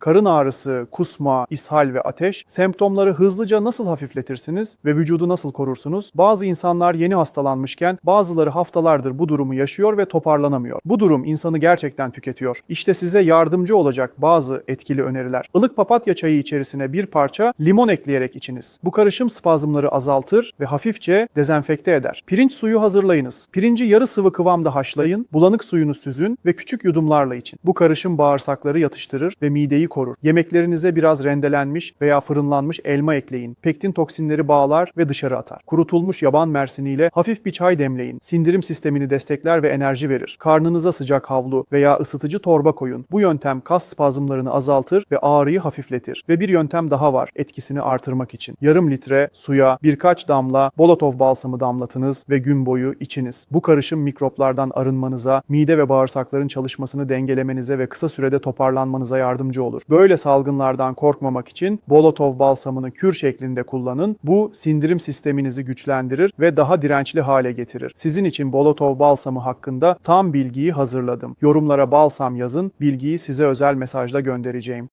Karın ağrısı, kusma, ishal ve ateş semptomları hızlıca nasıl hafifletirsiniz ve vücudu nasıl korursunuz? Bazı insanlar yeni hastalanmışken bazıları haftalardır bu durumu yaşıyor ve toparlanamıyor. Bu durum insanı gerçekten tüketiyor. İşte size yardımcı olacak bazı etkili öneriler. Ilık papatya çayı içerisine bir parça limon ekleyerek içiniz. Bu karışım spazmları azaltır ve hafifçe dezenfekte eder. Pirinç suyu hazırlayınız. Pirinci yarı sıvı kıvamda haşlayın, bulanık suyunu süzün ve küçük yudumlarla için. Bu karışım bağırsakları yatıştırır ve mideyi korur. Yemeklerinize biraz rendelenmiş veya fırınlanmış elma ekleyin. Pektin toksinleri bağlar ve dışarı atar. Kurutulmuş yaban mersiniyle hafif bir çay demleyin. Sindirim sistemini destekler ve enerji verir. Karnınıza sıcak havlu veya ısıtıcı torba koyun. Bu yöntem kas spazmlarını azaltır ve ağrıyı hafifletir. Ve bir yöntem daha var etkisini artırmak için. Yarım litre suya birkaç damla Bolotov balsamı damlatınız ve gün boyu içiniz. Bu karışım mikroplardan arınmanıza, mide ve bağırsakların çalışmasını dengelemenize ve kısa sürede toparlanmanıza yardımcı olur. Böyle salgınlardan korkmamak için Bolotov balsamını kür şeklinde kullanın. Bu sindirim sisteminizi güçlendirir ve daha dirençli hale getirir. Sizin için Bolotov balsamı hakkında tam bilgiyi hazırladım. Yorumlara balsam yazın, bilgiyi size özel mesajla göndereceğim.